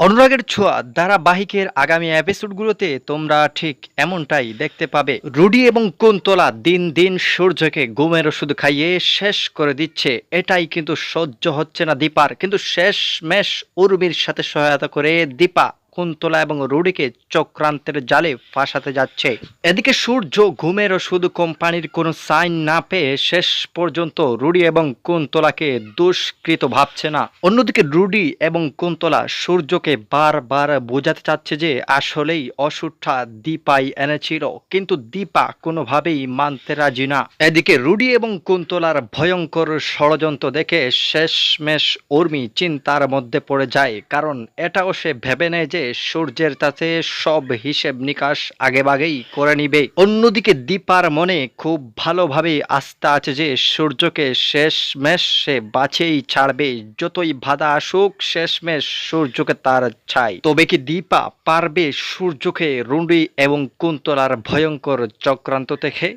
অনুরাগের ছোঁয়া ধারাবাহিকের আগামী এপিসোডগুলোতে তোমরা ঠিক এমনটাই দেখতে পাবে। রুডি এবং কুন্তলা দিন দিন সূর্যকে গুমের ওষুধ খাইয়ে শেষ করে দিচ্ছে। এটাই কিন্তু সহ্য হচ্ছে না দীপার, কিন্তু শেষ মেশ উর্মির সাথে সহায়তা করে দীপা। কুন্তলা এবং রুডিকে চক্রান্তের জালে ফাঁসাতে যাচ্ছে। এদিকে সূর্য, ঘুমের ওষুধ, কোম্পানির কোনো সাইন না পেয়ে শেষ পর্যন্ত রুডি এবং কুন্তলাকে দুষ্কৃত ভাবছে না। অন্যদিকে রুডি এবং কুন্তলা সূর্যকে বারবার বোঝাতে চাচ্ছে যে আসলেই ওষুধটা দীপাই এনেছিল, কিন্তু দীপা কোনোভাবেই মানতে রাজি না। এদিকে রুডি এবং কুন্তলার ভয়ঙ্কর ষড়যন্ত্র দেখে শেষমেশ উর্মি চিন্তার মধ্যে পড়ে যায়, কারণ এটাও সে ভেবে নেয় যে সূর্যের কাছে সব হিসেব নিকাশ আগেভাগেই করে নিবে। অন্যদিকে দীপার মনে খুব ভালোভাবে আস্থা আছে যে সূর্যকে শেষমেশ সে বাছেই ছাড়বে। যতই বাধা আসুক, শেষমেশ সূর্যকে তার ছাই। তবে কি দীপা পারবে সূর্যকে রুন্ডি এবং কুন্তলার ভয়ঙ্কর চক্রান্ত থেকে